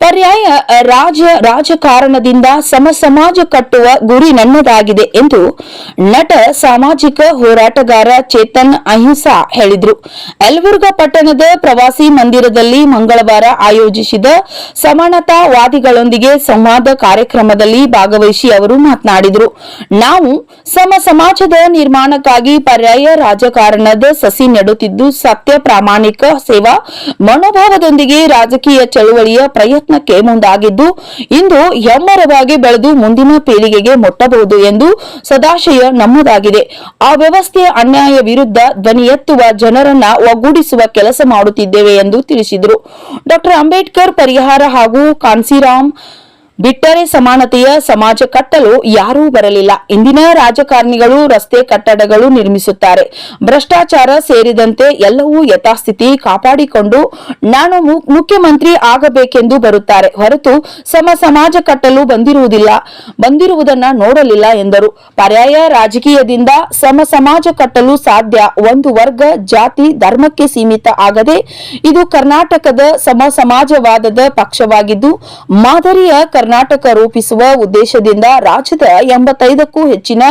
ಪರ್ಯಾಯ ರಾಜ, ರಾಜಕಾರಣದಿಂದ ಸಮ ಸಮಾಜ ಕಟ್ಟುವ ಗುರಿ ನನ್ನದಾಗಿದೆ ಎಂದು ನಟ, ಸಾಮಾಜಿಕ ಹೋರಾಟಗಾರ ಚೇತನ್ ಅಹಿಂಸಾ ಹೇಳಿದರು. ಯಲಬುರ್ಗ ಪಟ್ಟಣದ ಪ್ರವಾಸಿ ಮಂದಿರದಲ್ಲಿ ಮಂಗಳವಾರ ಆಯೋಜಿಸಿದ ಸಮಾನತಾವಾದಿಗಳೊಂದಿಗೆ ಸಂವಾದ ಕಾರ್ಯಕ್ರಮದಲ್ಲಿ ಭಾಗವಹಿಸಿ ಅವರು ಮಾತನಾಡಿದರು. ನಾವು ಸಮ ಸಮಾಜದ ನಿರ್ಮಾಣಕ್ಕಾಗಿ ಪರ್ಯಾಯ ರಾಜಕಾರಣದ ಸಸಿ ನೆಡುತ್ತಿದ್ದು ಸತ್ಯ ಪ್ರಾಮಾಣಿಕ ಸೇವಾ, ಮನೋಭಾವದೊಂದಿಗೆ ರಾಜಕೀಯ ಚಳುವಳಿಯ ಪ್ರಯತ್ನಕ್ಕೆ ಮುಂದಾಗಿದ್ದು, ಇಂದು ಹೆಮ್ಮರವಾಗಿ ಬೆಳೆದು ಮುಂದಿನ ಪೀಳಿಗೆಗೆ ಮುಟ್ಟಬಹುದು ಎಂದು ಸದಾಶಯ ನಮ್ಮದಾಗಿದೆ ಆ ವ್ಯವಸ್ಥೆಯ ಅನ್ಯಾಯ ವಿರುದ್ಧ ಧ್ವನಿ ಎತ್ತುವ ಜನರನ್ನ ಒಗ್ಗೂಡಿಸುವ ಕೆಲಸ ಮಾಡುತ್ತಿದ್ದೇವೆ ಎಂದು ತಿಳಿಸಿದರು. ಡಾಕ್ಟರ್ ಅಂಬೇಡ್ಕರ್ ಪರಿಹಾರ ಹಾಗೂ ಕಾನ್ಸಿರಾಮ್ ಬಿಟ್ಟರೆ ಸಮಾನತೆಯ ಸಮಾಜ ಕಟ್ಟಲು ಯಾರೂ ಬರಲಿಲ್ಲ. ಇಂದಿನ ರಾಜಕಾರಣಿಗಳು ರಸ್ತೆ ಕಟ್ಟಡಗಳು ನಿರ್ಮಿಸುತ್ತಾರೆ. ಭ್ರಷ್ಟಾಚಾರ ಸೇರಿದಂತೆ ಎಲ್ಲವೂ ಯಥಾಸ್ಥಿತಿ ಕಾಪಾಡಿಕೊಂಡು ನಾನು ಮುಖ್ಯಮಂತ್ರಿ ಆಗಬೇಕೆಂದು ಬರುತ್ತಾರೆ. ಹೊರತು ಸಮ, ಸಮಾಜ ಕಟ್ಟಲು ಬಂದಿರುವುದಿಲ್ಲ. ಬಂದಿರುವುದನ್ನ ನೋಡಲಿಲ್ಲ ಎಂದರು. ಪರ್ಯಾಯ ರಾಜಕೀಯದಿಂದ ಸಮ, ಸಮಾಜ ಕಟ್ಟಲು ಸಾಧ್ಯ. ಒಂದು ವರ್ಗ, ಜಾತಿ, ಧರ್ಮಕ್ಕೆ ಸೀಮಿತ ಆಗದೆ ಇದು ಕರ್ನಾಟಕದ ಸಮ, ಸಮಾಜವಾದದ ಪಕ್ಷವಾಗಿದ್ದು ಮಾದರಿಯ ರೂಪಿಸುವ ಉದ್ದೇಶದಿಂದ ರಾಜ್ಯದ ಎಂಬತ್ತೈದಕ್ಕೂ ಹೆಚ್ಚಿನ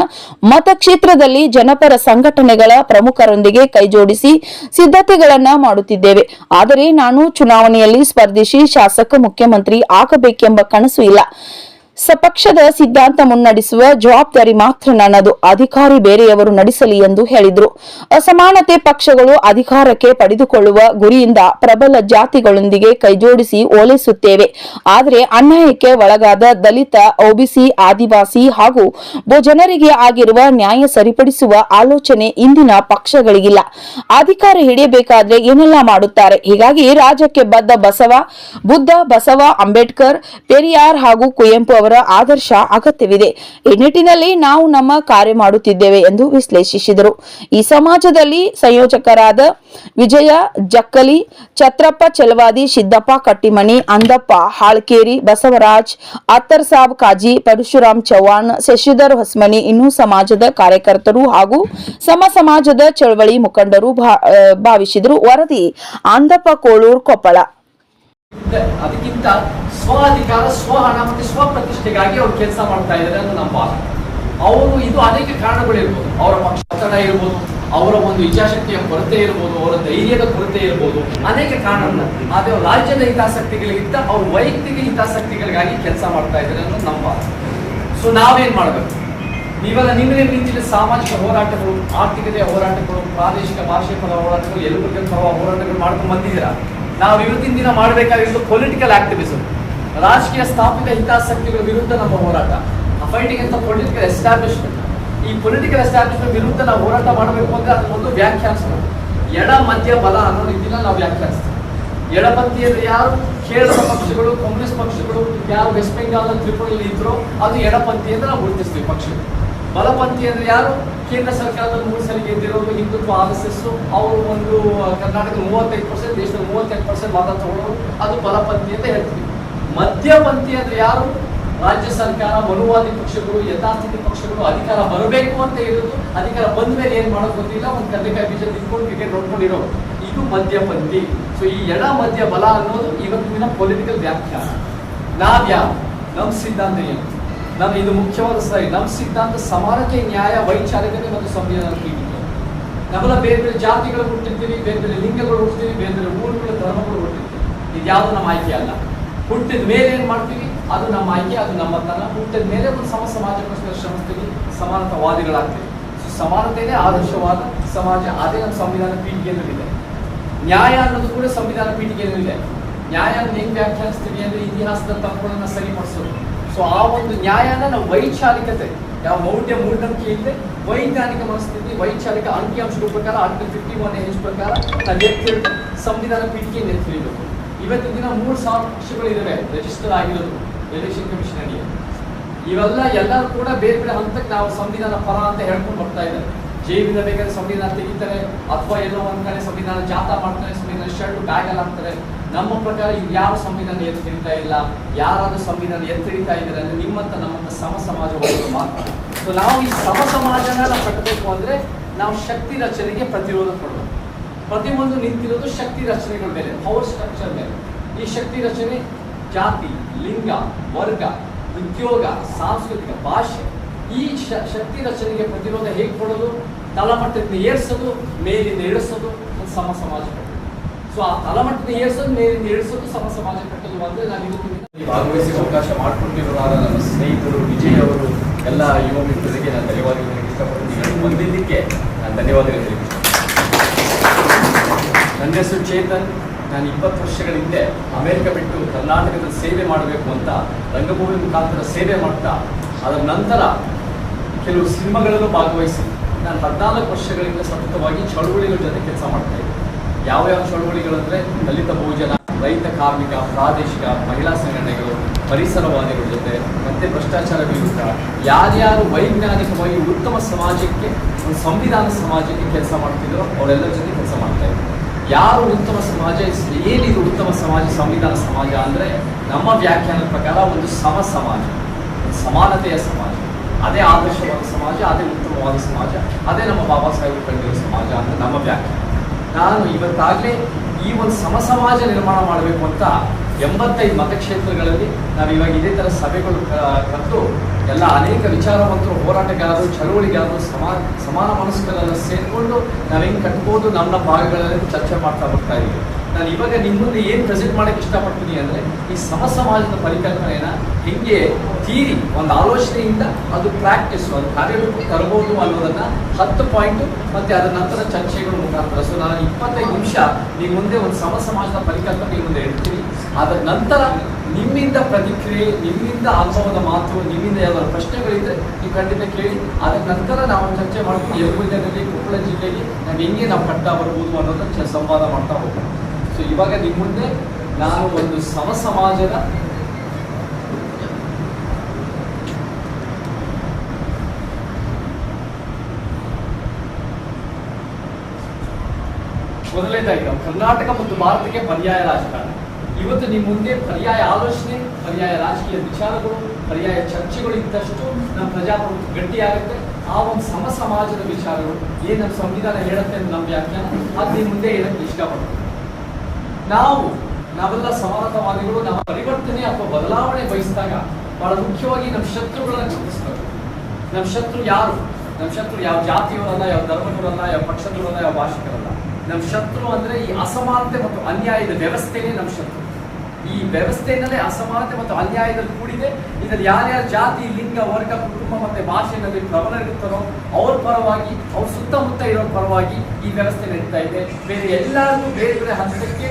ಮತಕ್ಷೇತ್ರದಲ್ಲಿ ಜನಪರ ಸಂಘಟನೆಗಳ ಪ್ರಮುಖರೊಂದಿಗೆ ಕೈಜೋಡಿಸಿ ಸಿದ್ಧತೆಗಳನ್ನು ಮಾಡುತ್ತಿದ್ದೇವೆ. ಆದರೆ ನಾನು ಚುನಾವಣೆಯಲ್ಲಿ ಸ್ಪರ್ಧಿಸಿ ಶಾಸಕ ಮುಖ್ಯಮಂತ್ರಿ ಆಗಬೇಕೆಂಬ ಕನಸು ಇಲ್ಲ. ಸಪಕ್ಷದ ಸಿದ್ಧಾಂತ ಮುನ್ನಡೆಸುವ ಜವಾಬ್ದಾರಿ ಮಾತ್ರ ನನ್ನದು. ಅಧಿಕಾರಿ ಬೇರೆಯವರು ನಡೆಸಲಿ ಎಂದು ಹೇಳಿದರು. ಅಸಮಾನತೆ ಪಕ್ಷಗಳು ಅಧಿಕಾರಕ್ಕೆ ಪಡೆದುಕೊಳ್ಳುವ ಗುರಿಯಿಂದ ಪ್ರಬಲ ಜಾತಿಗಳೊಂದಿಗೆ ಕೈಜೋಡಿಸಿ ಓಲೈಸುತ್ತೇವೆ. ಆದರೆ ಅನ್ಯಾಯಕ್ಕೆ ಒಳಗಾದ ದಲಿತ, ಒಬಿಸಿ, ಆದಿವಾಸಿ ಹಾಗೂ ಜನರಿಗೆ ಆಗಿರುವ ನ್ಯಾಯ ಸರಿಪಡಿಸುವ ಆಲೋಚನೆ ಇಂದಿನ ಪಕ್ಷಗಳಿಗಿಲ್ಲ. ಅಧಿಕಾರ ಹಿಡಿಯಬೇಕಾದ್ರೆ ಏನೆಲ್ಲ ಮಾಡುತ್ತಾರೆ? ಹೀಗಾಗಿ ರಾಜ್ಯಕ್ಕೆ ಬದ್ಧ ಬಸವ, ಬುದ್ಧ ಬಸವ ಅಂಬೇಡ್ಕರ್, ಪೆರಿಯಾರ್ ಹಾಗೂ ಕುವೆಂಪು ಆದರ್ಶ ಅಗತ್ಯವಿದೆ. ಈ ನಿಟ್ಟಿನಲ್ಲಿ ನಾವು ನಮ್ಮ ಕಾರ್ಯ ಮಾಡುತ್ತಿದ್ದೇವೆ ಎಂದು ವಿಶ್ಲೇಷಿಸಿದರು. ಈ ಸಮಾಜದಲ್ಲಿ ಸಂಯೋಜಕರಾದ ವಿಜಯ, ಜಕ್ಕಲಿ, ಛತ್ರಪ್ಪ ಚಲವಾದಿ, ಸಿದ್ದಪ್ಪ ಕಟ್ಟಿಮಣಿ, ಅಂದಪ್ಪ ಹಾಳ್ಕೇರಿ, ಬಸವರಾಜ್, ಅತ್ತರ್ ಸಾಬ್ ಕಾಜಿ, ಪರಶುರಾಮ್ ಚೌಹಾಣ್, ಶಶಿಧರ್ ಹೊಸ್ಮನಿ ಇನ್ನೂ ಸಮಾಜದ ಕಾರ್ಯಕರ್ತರು ಹಾಗೂ ಸಮ ಸಮಾಜದ ಚಳವಳಿ ಮುಖಂಡರು ಭಾವಿಸಿದರು. ವರದಿ, ಅಂದಪ್ಪ ಕೋಳೂರ್ ಕೊಪ್ಪಳ. ಅದಕ್ಕಿಂತ ಸ್ವ ಅಧಿಕಾರ ಸ್ವ ಹಣ ಮತ್ತೆ ಸ್ವ ಪ್ರತಿಷ್ಠೆಗಾಗಿ ಅವ್ರು ಕೆಲಸ ಮಾಡ್ತಾ ಇದ್ದಾರೆ ಅಂತ ನಮ್ಮ ಭಾವ ಅವರು ಇದು ಅನೇಕ ಕಾರಣಗಳಿರ್ಬೋದು. ಅವರ ಪಕ್ಷ ಒತ್ತಡ ಇರ್ಬೋದು, ಅವರ ಒಂದು ಇಚ್ಛಾಶಕ್ತಿಯ ಕೊರತೆ ಇರ್ಬೋದು, ಅವರ ಧೈರ್ಯದ ಕೊರತೆ ಇರ್ಬೋದು, ಅನೇಕ ಕಾರಣಗಳು ಆದರೆ ರಾಜ್ಯದ ಹಿತಾಸಕ್ತಿಗಳಿಗಿಂತ ಅವ್ರ ವೈಯಕ್ತಿಕ ಹಿತಾಸಕ್ತಿಗಳಿಗಾಗಿ ಕೆಲಸ ಮಾಡ್ತಾ ಇದ್ದಾರೆ ಅನ್ನೋದು ನಮ್ಮ ಭಾವ ಸೊ ನಾವೇನು ಮಾಡಬೇಕು? ಇವಾಗ ನಿಮ್ಮ ರೀತಿಯಲ್ಲಿ ಸಾಮಾಜಿಕ ಹೋರಾಟಗಳು, ಆರ್ಥಿಕತೆಯ ಹೋರಾಟಗಳು, ಪ್ರಾದೇಶಿಕ ಭಾಷೆ ಪರ ಹೋರಾಟಗಳು ಎಲ್ಲರಿಗೂ ಹೋರಾಟಗಳು ಮಾಡ್ಕೊಂಡು ಬಂದಿದ್ದೀರಾ? ನಾವು ಇವತ್ತಿನ ದಿನ ಮಾಡಬೇಕಾಗಿರೋದು ಪೊಲಿಟಿಕಲ್ ಆಕ್ಟಿವಿಸಮ್ ರಾಜಕೀಯ ಸ್ಥಾಪಿತ ಹಿತಾಸಕ್ತಿಗಳ ವಿರುದ್ಧ ನಮ್ಮ ಹೋರಾಟ. ಫೈಟಿಂಗ್ ಅಂತ ಪೊಲಿಟಿಕಲ್ ಎಸ್ಟಾಬ್ಲಿಷ್ಮೆಂಟ್ ಈ ಪೊಲಿಟಿಕಲ್ ಎಸ್ಟಾಬ್ಲಿಷ್ಮೆಂಟ್ ವಿರುದ್ಧ ನಾವು ಹೋರಾಟ ಮಾಡಬೇಕು ಅಂದ್ರೆ ಅದನ್ನ ಒಂದು ವ್ಯಾಖ್ಯಾನಿಸಬೇಕು. ಎಡ, ಮಧ್ಯ, ಬಲ ಅನ್ನೋ ರೀತಿಯಲ್ಲಿ ನಾವು ವ್ಯಾಖ್ಯಾನಿಸ್ತೀವಿ. ಎಡಪಂಥಿ ಅಂದ್ರೆ ಯಾರು? ಕೇರಳದ ಪಕ್ಷಗಳು, ಕಾಂಗ್ರೆಸ್ ಪಕ್ಷಗಳು, ಯಾರು ವೆಸ್ಟ್ ಬೆಂಗಾಲ್ ತ್ರಿಪುರಲ್ಲಿ ಇದ್ರು ಅದು ಎಡಪಂಥಿ ಅಂತ ನಾವು ಗುರುತಿಸ್ತೀವಿ ಪಕ್ಷಗಳು. ಬಲಪಂಥಿ ಅಂದ್ರೆ ಯಾರು? ಕೇಂದ್ರ ಸರ್ಕಾರದ ಮೂರು ಸಲ ಗೆದ್ದಿರೋರು ಹಿಂದುತ್ವ, ಆರ್ ಎಸ್ ಎಸ್, ಅವರು ಒಂದು ಕರ್ನಾಟಕದ ಮೂವತ್ತೈದು ಪರ್ಸೆಂಟ್ ದೇಶದ ಮೂವತ್ತೈದು ಪರ್ಸೆಂಟ್ ವಾದ ತಗೊಳ್ಳೋರು ಅದು ಬಲಪಂಥಿ ಅಂತ ಹೇಳ್ತೀವಿ. ಮಧ್ಯಪಂಥಿ ಅಂದ್ರೆ ಯಾರು? ರಾಜ್ಯ ಸರ್ಕಾರ, ಮನುವಾದಿ ಪಕ್ಷಗಳು, ಯಥಾಸ್ಥಿತಿ ಪಕ್ಷಗಳು ಅಧಿಕಾರ ಬರಬೇಕು ಅಂತ ಇರೋದು ಅಧಿಕಾರ ಬಂದ ಮೇಲೆ ಏನ್ ಮಾಡೋದು ಗೊತ್ತಿಲ್ಲ, ಒಂದು ಕದಕಾಯಿ ಬೀಜ ತಿನ್ಕೊಂಡು ಕ್ರಿಕೆಟ್ ನೋಡ್ಕೊಂಡಿರೋ ಇದು ಮಧ್ಯಪಂಥಿ ಸೊ ಈ ಎಡ ಮಧ್ಯ ಬಲ ಅನ್ನೋದು ಇವತ್ತಿನ ಪೊಲಿಟಿಕಲ್ ವ್ಯಾಖ್ಯಾನ. ನಾವ್ಯಾವ ನಮ್ಮ ಸಿದ್ಧಾಂತ ಏನು? ನಮ್ಮ ಇದು ಮುಖ್ಯವಾದ ಸರಿ ನಮ್ಮ ಸಿದ್ಧಾಂತ ಸಮಾನತೆ, ನ್ಯಾಯ, ವೈಚಾರಿಕತೆ ಮತ್ತು ಸಂವಿಧಾನ ಪ್ರೀತಿ ನಮ್ಮೆಲ್ಲ ಬೇರೆ ಬೇರೆ ಜಾತಿಗಳು ಹುಟ್ಟಿರ್ತೀವಿ ಬೇರೆ ಬೇರೆ ಲಿಂಗಗಳು ಹುಟ್ಟಿರ್ತೀವಿ ಬೇರೆ ಬೇರೆ ಊರುಗಳ, ಧರ್ಮಗಳು ಹುಟ್ಟಿರ್ತೀವಿ ಇದು ಯಾವುದು ನಮ್ಮ ಆಯ್ಕೆ ಅಲ್ಲ. ಹುಟ್ಟಿದ ಮೇಲೆ ಏನು ಮಾಡ್ತೀವಿ? ಅದು ನಮ್ಮ ಆಯ್ಕೆ, ಅದು ನಮ್ಮತನ ಹುಟ್ಟಿದ ಮೇಲೆ ಒಂದು ಸಮ ಸಮಾಜಕ್ಕೋಸ್ಕರ ಶ್ರಮಿಸ್ತೀವಿ. ಸಮಾನತಾವಾದಿಗಳಾಗ್ತೀವಿ. ಸೊ ಸಮಾನತೆಯೇ ಆದರ್ಶವಾದ ಸಮಾಜ. ಅದೇ ನಮ್ಮ ಸಂವಿಧಾನ ಪೀಠಿಗೆಯಲ್ಲಿದೆ. ನ್ಯಾಯ ಅನ್ನೋದು ಕೂಡ ಸಂವಿಧಾನ ಪೀಠಿಗೆಯಲ್ಲಿದೆ. ನ್ಯಾಯ ಹೆಂಗ್ ವ್ಯಾಖ್ಯಾನಿಸ್ತೀವಿ ಅಂದ್ರೆ ಇತಿಹಾಸದ ತಪ್ಪುಗಳನ್ನ ಸರಿಪಡಿಸೋದು. ಸೊ ಆ ಒಂದು ನ್ಯಾಯನ ನಾವು ವೈಚಾರಿಕತೆ, ಯಾವ ಮೌಢ್ಯ ಮೂಢನಂಬಿಕೆ ಇಲ್ಲದೆ ವೈಜ್ಞಾನಿಕ ಮನಸ್ಥಿತಿ, ವೈಚಾರಿಕ ಅಂಕಿಅಂಶಗಳ ಪ್ರಕಾರ ಆರ್ಟಿಕಲ್ ಫಿಫ್ಟಿ ಒನ್ ಎಚ್ ಪ್ರಕಾರ ನಾವು ಸಂವಿಧಾನ ಪೀಠಿಗೆ ಎತ್ತಿರಬೇಕು ಇವತ್ತಿನ ದಿನ ಮೂರು ಸಾವಿರ ಪಕ್ಷಗಳಿದ್ದಾವೆ ರಿಜಿಸ್ಟರ್ ಆಗಿರೋದು ಎಲೆಕ್ಷನ್ ಕಮಿಷನ್ ಅಡಿ ಇವೆಲ್ಲ ಎಲ್ಲರೂ ಕೂಡ ಬೇರೆ ಬೇರೆ ಹಂತಕ್ಕೆ ನಾವು ಸಂವಿಧಾನ ಪರ ಅಂತ ಹೇಳ್ಕೊಂಡು ಬರ್ತಾ ಇದ್ದಾರೆ. ಜೈಲಿಂದ ಬೇಕಾದ್ರೆ ಸಂವಿಧಾನ ತೆಗಿತಾರೆ, ಅಥವಾ ಎಲ್ಲೋ ಒಂದ್ ಕಡೆ ಸಂವಿಧಾನ ಜಾಥಾ ಮಾಡ್ತಾರೆ, ಸಂವಿಧಾನ ಶರ್ಟ್ ಬ್ಯಾಗ್ ಎಲ್ಲ ಹಾಕ್ತಾರೆ. ನಮ್ಮ ಪ್ರಕಾರ ಇವ್ರು ಯಾವ ಸಂವಿಧಾನ ತಿಂತಾ ಇಲ್ಲ, ಯಾರಾದ್ರೂ ಸಂವಿಧಾನ ಎತ್ತಿರಿತಾ ಇದ್ದಾರೆ ಅಂದ್ರೆ ನಿಮ್ಮಂತ ನಮ್ಮಂತ ಸಮ ಸಮಾಜ ಮಾತ್ರ. ಸೊ ನಾವು ಈ ಸಮ ಸಮಾಜನ ಕಟ್ಟಬೇಕು ಅಂದ್ರೆ ನಾವು ಶಕ್ತಿ ರಚನೆಗೆ ಪ್ರತಿರೋಧ ಕೊಡಬೇಕು. ಪ್ರತಿಯೊಂದು ನಿಂತಿರೋದು ಶಕ್ತಿ ರಚನೆಗಳ ಮೇಲೆ ಪವರ್ ಸ್ಟ್ರಕ್ಚರ್ ಮೇಲೆ. ಈ ಶಕ್ತಿ ರಚನೆ ಜಾತಿ, ಲಿಂಗ, ವರ್ಗ, ಉದ್ಯೋಗ, ಸಾಂಸ್ಕೃತಿಕ, ಭಾಷೆ. ಈ ಶಕ್ತಿ ರಚನೆಗೆ ಪ್ರತಿರೋಧ ಹೇಗೆ ಕೊಡೋದು? ತಳಮಟ್ಟದಿಂದ ಏರಿಸೋದು, ಮೇಲಿಂದ ಇಳಿಸೋದು, ಒಂದು ಸಮ ಸಮಾಜ ಸೊ ಆ ತಲಮಟ್ಟದಿಂದ ಏರ್ಸೋದು, ಮೇಲಿಂದ ಇಳಿಸೋದು ಸಮ ಸಮಾಜ ಕಟ್ಟೋದು ಅಂದ್ರೆ ನಾನು ಇವತ್ತು ಭಾಗವಹಿಸಿ ಅವಕಾಶ ಮಾಡಿಕೊಂಡಿರೋದಾದ ನನ್ನ ಸ್ನೇಹಿತರು ವಿಜಯ್ ಅವರು, ಎಲ್ಲ ಯುವ ಮಿತ್ರರಿಗೆ ನಾನು ಧನ್ಯವಾದಗಳು. ಇಷ್ಟಪಡ್ತೀನಿ ಬಂದಿದ್ದಕ್ಕೆ ನಾನು ಧನ್ಯವಾದಗಳು. ಹೇಳಿ ನನ್ನ ಹೆಸರು ಚೇತನ್. ನಾನು ಇಪ್ಪತ್ತು ವರ್ಷಗಳ ಹಿಂದೆ ಅಮೆರಿಕ ಬಿಟ್ಟು ಕರ್ನಾಟಕದಲ್ಲಿ ಸೇವೆ ಮಾಡಬೇಕು ಅಂತ ರಂಗಭೂಮಿ ಮುಖಾಂತರ ಸೇವೆ ಮಾಡ್ತಾ, ಅದರ ನಂತರ ಕೆಲವು ಸಿನಿಮಾಗಳಲ್ಲೂ ಭಾಗವಹಿಸಿ ನಾನು ಹದಿನಾಲ್ಕು ವರ್ಷಗಳಿಂದ ಸತತವಾಗಿ ಚಳುವಳಿಗಳ ಜೊತೆ ಕೆಲಸ ಮಾಡ್ತಾ ಇದ್ದೆ. ಯಾವ ಯಾವ ಚಳುವಳಿಗಳಂದ್ರೆ ದಲಿತ ಬಹುಜನ, ರೈತ, ಕಾರ್ಮಿಕ, ಪ್ರಾದೇಶಿಕ, ಮಹಿಳಾ ಸಂಘಟನೆಗಳು, ಪರಿಸರವಾದಿಗಳ ಜೊತೆ, ಮತ್ತೆ ಭ್ರಷ್ಟಾಚಾರ ವಿರುದ್ಧ, ಯಾರ್ಯಾರು ವೈಜ್ಞಾನಿಕವಾಗಿ ಉತ್ತಮ ಸಮಾಜಕ್ಕೆ ಸಂವಿಧಾನ ಸಮಾಜಕ್ಕೆ ಕೆಲಸ ಮಾಡ್ತಿದ್ರು ಅವರೆಲ್ಲರ ಜೊತೆ ಕೆಲಸ ಮಾಡ್ತಾ ಯಾರು ಉತ್ತಮ ಸಮಾಜ, ಏನಿದು ಉತ್ತಮ ಸಮಾಜ, ಸಂವಿಧಾನ ಸಮಾಜ ಅಂದ್ರೆ ನಮ್ಮ ವ್ಯಾಖ್ಯಾನದ ಪ್ರಕಾರ ಒಂದು ಸಮ ಸಮಾಜ ಸಮಾನತೆಯ ಸಮಾಜ. ಅದೇ ಆದರ್ಶವಾದ ಸಮಾಜ, ಅದೇ ಉತ್ತಮವಾದ ಸಮಾಜ, ಅದೇ ನಮ್ಮ ಬಾಬಾ ಸಾಹೇಬ್ ಕಂಡಿರೋ ಸಮಾಜ ಅಂತ ನಮ್ಮ ವ್ಯಾಖ್ಯಾನ. ನಾನು ಇವತ್ತಾಗಲೇ ಈ ಒಂದು ಸಮ ಸಮಾಜ ನಿರ್ಮಾಣ ಮಾಡಬೇಕು ಅಂತ ಎಂಬತ್ತೈದು ಮತಕ್ಷೇತ್ರಗಳಲ್ಲಿ ನಾವು ಇವಾಗ ಇದೇ ಥರ ಸಭೆಗಳು ಕರೆದು ಎಲ್ಲ ಅನೇಕ ವಿಚಾರವಂತರು ಹೋರಾಟಗಾರರು, ಚಳುವಳಿಗಾರರು ಸಮಾ ಸಮಾನ ಮನಸ್ಸುಗಳೆಲ್ಲ ಸೇರಿಕೊಂಡು ನಾವು ಹೆಂಗೆ ಕಟ್ಬೋದು ನಮ್ಮ ಭಾಗಗಳಲ್ಲಿ ಚರ್ಚೆ ಮಾಡ್ತಾ ಬರ್ತಾ ಇದ್ದೀವಿ. ನಾನು ಇವಾಗ ನಿಮ್ಮ ಮುಂದೆ ಏನು ಪ್ರೆಸೆಂಟ್ ಮಾಡೋಕ್ಕೆ ಇಷ್ಟಪಡ್ತೀನಿ ಅಂದರೆ, ಈ ಸಮ ಸಮಾಜದ ಪರಿಕಲ್ಪನೆನ ಹೆಂಗೆ ತೀರಿ ಒಂದು ಆಲೋಚನೆಯಿಂದ ಅದು ಪ್ರಾಕ್ಟೀಸ್ ಅದು ಕಾರ್ಯರೂಪಕ್ಕೆ ತರಬಹುದು ಅನ್ನೋದನ್ನು ಹತ್ತು ಪಾಯಿಂಟು ಮತ್ತು ಅದರ ನಂತರ ಚರ್ಚೆಗಳು ಮುಖಾಂತರ. ಸೊ ನಾನು ಇಪ್ಪತ್ತೈದು ನಿಮಿಷ ನೀವು ಮುಂದೆ ಒಂದು ಸಮ ಸಮಾಜದ ಪರಿಕಲ್ಪನೆ ಮುಂದೆ ಹೇಳ್ತೀನಿ ಅದರ ನಂತರ ನಿಮ್ಮಿಂದ ಪ್ರತಿಕ್ರಿಯೆ, ನಿಮ್ಮಿಂದ ಅನುಭವದ ಮಾತು, ನಿಮ್ಮಿಂದ ಯಾವ ಪ್ರಶ್ನೆಗಳಿದ್ರೆ ನೀವು ಖಂಡಿತ ಕೇಳಿ. ಅದರ ನಂತರ ನಾವು ಚರ್ಚೆ ಮಾಡ್ತೀವಿ ಯಲಬುರ್ಗದಲ್ಲಿ ಕೊಪ್ಪಳ ಜಿಲ್ಲೆಯಲ್ಲಿ ನಾವು ಹೆಂಗೆ ನಾವು ಕಟ್ಟ ಬರ್ಬೋದು ಅನ್ನೋದನ್ನ ಚ- ಸಂವಾದ ಮಾಡ್ತಾ ಹೋಗೋಣ. ಸೊ ಇವಾಗ ನಿಮ್ಮ ಮುಂದೆ ನಾನು ಒಂದು ಸಮ ಸಮಾಜದ ಮೊದಲನೇದಾಗಿ ಕರ್ನಾಟಕ ಮತ್ತು ಭಾರತಕ್ಕೆ ಪರ್ಯಾಯ ರಾಜಕಾರಣ. ಇವತ್ತು ನಿಮ್ಮ ಮುಂದೆ ಪರ್ಯಾಯ ಆಲೋಚನೆ, ಪರ್ಯಾಯ ರಾಜಕೀಯ ವಿಚಾರಗಳು, ಪರ್ಯಾಯ ಚರ್ಚೆಗಳು ಇದ್ದಷ್ಟು ನಮ್ಮ ಪ್ರಜಾಪ್ರಭುತ್ವ ಗಟ್ಟಿಯಾಗುತ್ತೆ. ಆ ಒಂದು ಸಮ ಸಮಾಜದ ವಿಚಾರಗಳು ಏನು ನಮ್ಮ ಸಂವಿಧಾನ ಹೇಳುತ್ತೆ ಅಂತ ನಮ್ಮ ವ್ಯಾಖ್ಯಾನ, ಅದು ನಿಮ್ಮ ಮುಂದೆ ಹೇಳಕ್ಕೆ ಇಷ್ಟಪಡ್ತೀವಿ ನಾವು, ನಾವೆಲ್ಲ ಸಮಾನತಾವಾದಿಗಳು, ನಮ್ಮ ಪರಿವರ್ತನೆ ಅಥವಾ ಬದಲಾವಣೆ ಬಯಸಿದಾಗ ಬಹಳ ಮುಖ್ಯವಾಗಿ ನಮ್ಮ ಶತ್ರುಗಳನ್ನ ಗುರುತಿಸ್ಬೇಕು ನಮ್ಮ ಶತ್ರು ಯಾರು? ನಮ್ಮ ಶತ್ರು ಯಾವ ಜಾತಿಯವರಲ್ಲ, ಯಾವ ಧರ್ಮದವರಲ್ಲ, ಯಾವ ಪಕ್ಷದವರಲ್ಲ, ಯಾವ ಭಾಷಿಕರಲ್ಲ. ನಮ್ಮ ಶತ್ರು ಅಂದ್ರೆ ಈ ಅಸಮಾನತೆ ಮತ್ತು ಅನ್ಯಾಯದ ವ್ಯವಸ್ಥೆಯೇ ನಮ್ಮ ಶತ್ರು. ಈ ವ್ಯವಸ್ಥೆಯಿಂದಲೇ ಅಸಮಾನತೆ ಮತ್ತು ಅನ್ಯಾಯದಲ್ಲಿ ಕೂಡಿದೆ. ಇದರಲ್ಲಿ ಯಾರ್ಯಾರ ಜಾತಿ, ಲಿಂಗ, ವರ್ಗ, ಕುಟುಂಬ ಮತ್ತೆ ಭಾಷೆಯಲ್ಲಿ ಪ್ರಬಲರಿರ್ತಾರೋ ಅವ್ರ ಪರವಾಗಿ, ಅವ್ರ ಸುತ್ತಮುತ್ತ ಇರೋ ಪರವಾಗಿ ಈ ವ್ಯವಸ್ಥೆ ನಡೀತಾ ಇದೆ. ಬೇರೆ ಎಲ್ಲರಿಗೂ ಬೇರೆ ಬೇರೆ ಹಂತಕ್ಕೆ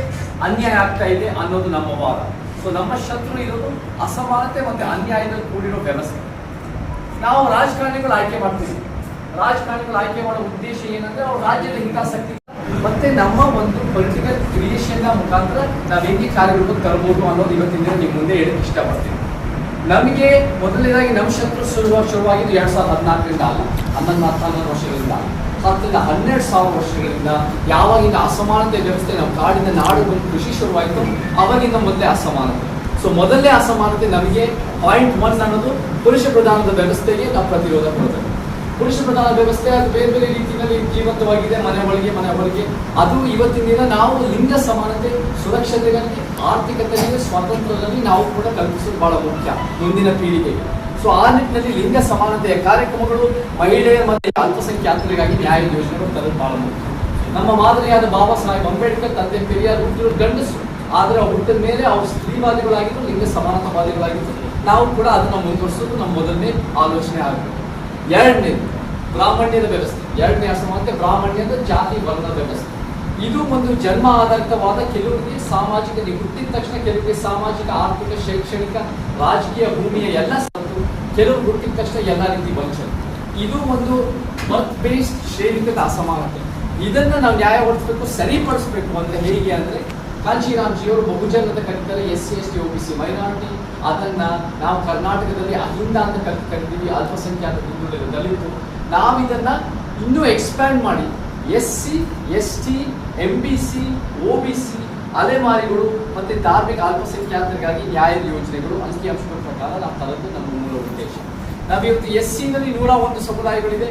ಅನ್ಯಾಯ ಆಗ್ತಾ ಇದೆ ಅನ್ನೋದು ನಮ್ಮ ವಾದ. ಸೊ ನಮ್ಮ ಶತ್ರು ಇರೋದು ಅಸಮಾನತೆ ಮತ್ತೆ ಅನ್ಯಾಯದಲ್ಲಿ ಕೂಡಿರೋ ವ್ಯವಸ್ಥೆ. ನಾವು ರಾಜಕಾರಣಿಗಳು ಆಯ್ಕೆ ಮಾಡ್ತೀವಿ. ರಾಜಕಾರಣಿಗಳು ಆಯ್ಕೆ ಮಾಡೋ ಉದ್ದೇಶ ಏನಂದ್ರೆ ಅವ್ರ ರಾಜ್ಯದ ಹಿತಾಸಕ್ತಿ ಮತ್ತೆ ನಮ್ಮ ಒಂದು ಪೊಲಿಟಿಕಲ್ ಕ್ರಿಯೇಷನ್ ಮುಖಾಂತರ ನಾವು ಹೆಂಗೆ ಕಾರ್ಯರೂಪಕ್ಕೆ ತರಬಹುದು ಅನ್ನೋದು ಇವತ್ತಿನ ದಿನ ನಿಮ್ಮ ಮುಂದೆ ಹೇಳಕ್ಕೆ ಇಷ್ಟಪಡ್ತೀನಿ. ನಮಗೆ ಮೊದಲನೇದಾಗಿ ನಮ್ಮ ಶತ್ರು ಶುರುವ ಶುರುವಾಗಿದ್ದು ಎರಡ್ ಸಾವಿರದ ಹದಿನಾಲ್ಕರಿಂದ ಅಲ್ಲ, ಹನ್ನೊಂದು ಹತ್ತೊಂದು ವರ್ಷಗಳಿಂದ. ಹತ್ತರಿಂದ ಹನ್ನೆರಡು ಸಾವಿರ ವರ್ಷಗಳಿಂದ ಯಾವಾಗಿಂದ ಅಸಮಾನತೆ ವ್ಯವಸ್ಥೆ ನಮ್ಮ ಕಾಡಿನ ನಾಡು ಬಂದು ಕೃಷಿ ಶುರುವಾಯಿತು, ಅವಾಗಿಂದ ಮೊದಲೇ ಅಸಮಾನತೆ. ಸೊ ಮೊದಲನೇ ಅಸಮಾನತೆ ನಮಗೆ ಪಾಯಿಂಟ್ ಒನ್ ಅನ್ನೋದು ಪುರುಷ ಪ್ರಧಾನದ ವ್ಯವಸ್ಥೆಗೆ ನಾವು ಪ್ರತಿರೋಧ ಕೊಡಬೇಕು ಪುರುಷ ಪ್ರಧಾನ ವ್ಯವಸ್ಥೆ ಅದು ಬೇರೆ ಬೇರೆ ರೀತಿಯಲ್ಲಿ ಜೀವಂತವಾಗಿದೆ, ಮನೆ ಒಳಗೆ ಮನೆ ಒಳಗೆ ಅದು ಇವತ್ತಿನ ದಿನ ನಾವು ಲಿಂಗ ಸಮಾನತೆ, ಸುರಕ್ಷತೆಗಾಗಿ ಆರ್ಥಿಕತೆಯಲ್ಲಿ ಸ್ವಾತಂತ್ರ್ಯದಲ್ಲಿ ನಾವು ಕೂಡ ಕಲ್ಪಿಸೋದು ಬಹಳ ಮುಖ್ಯ ಮುಂದಿನ ಪೀಳಿಗೆಗೆ. ಸೊ ಆ ನಿಟ್ಟಿನಲ್ಲಿ ಲಿಂಗ ಸಮಾನತೆಯ ಕಾರ್ಯಕ್ರಮಗಳು ಮಹಿಳೆಯರ ಮತ್ತು ಅಲ್ಪಸಂಖ್ಯಾತರಿಗಾಗಿ ನ್ಯಾಯ ಯೋಜನೆಗಳು ತರೋದು ಬಹಳ ಮುಖ್ಯ. ನಮ್ಮ ಮಾದರಿಯಾದ ಬಾಬಾ ಸಾಹೇಬ್ ಅಂಬೇಡ್ಕರ್, ತಂದೆ ಪೆರಿಯಾರ್ ಹುಟ್ಟಿರೋ ಗಂಡಸು ಆದರೆ ಹುಟ್ಟಿದ ಮೇಲೆ ಅವರು ಸ್ತ್ರೀವಾದಿಗಳಾಗಿದ್ದು ಲಿಂಗ ಸಮಾನತಾವಾದಿಗಳಾಗಿದ್ದು ನಾವು ಕೂಡ ಅದನ್ನು ಮುಂದುವರಿಸೋದು ನಮ್ಮ ಮೊದಲನೇ ಆಲೋಚನೆ ಆಗಬೇಕು ಎರಡನೇದು, ಬ್ರಾಹ್ಮಣ್ಯದ ವ್ಯವಸ್ಥೆ. ಎರಡನೇ ಅಸಮಾನತೆ ಬ್ರಾಹ್ಮಣ್ಯದ ಜಾತಿ ವರ್ಣ ವ್ಯವಸ್ಥೆ. ಇದು ಒಂದು ಜನ್ಮ ಆಧಾರಿತವಾದ ಕೆಲವರಿಗೆ ಸಾಮಾಜಿಕ ಹುಟ್ಟಿದ ತಕ್ಷಣ ಕೆಲವರಿಗೆ ಸಾಮಾಜಿಕ, ಆರ್ಥಿಕ, ಶೈಕ್ಷಣಿಕ, ರಾಜಕೀಯ ಭೂಮಿಯ ಎಲ್ಲ ಸಂತು ಕೆಲವರು ಹುಟ್ಟಿದ ತಕ್ಷಣ ಎಲ್ಲ ರೀತಿ ವಂಚನೆ. ಇದು ಒಂದು ಬರ್ತ್ ಬೇಸ್ಡ್ ಶ್ರೇಣಿಕದ ಅಸಮಾನತೆ. ಇದನ್ನ ನಾವು ನ್ಯಾಯ ಒಡಿಸ್ಬೇಕು ಸರಿಪಡಿಸ್ಬೇಕು ಅಂತ ಹೇಗೆ ಅಂದ್ರೆ ಕಾಂಚಿರಾಮ್ಜಿಯವರು ಬಹುಜನದ ಕರೀತಾರೆ S C, S T, O, B, C, minority ಅದನ್ನ ನಾವು ಕರ್ನಾಟಕದಲ್ಲಿ ಅಹಿಂದ ಅಂತ ಕರಿ ಕರಿತೀವಿ, ಅಲ್ಪಸಂಖ್ಯಾತ ಹಿಂದುಳಿದ ನಾವು ಇದನ್ನ ಇನ್ನೂ ಎಕ್ಸ್ಪ್ಯಾಂಡ್ ಮಾಡಿ. S C S T M B C O B C ಅಲೆಮಾರಿಗಳು ಮತ್ತು ಧಾರ್ಮಿಕ ಅಲ್ಪಸಂಖ್ಯಾತರಿಗಾಗಿ ನ್ಯಾಯದ ಯೋಜನೆಗಳು, ಅಂಕಿಅಂಶಗಳ ಪ್ರಕಾರ ನಾವು ತರದ್ದು ನಮ್ಮ ಮೂಲ ಉದ್ದೇಶ. ನಾವಿವತ್ತು ಎಸ್ ಸಿ ನಲ್ಲಿ ನೂರ ಒಂದು ಸಮುದಾಯಗಳಿದೆ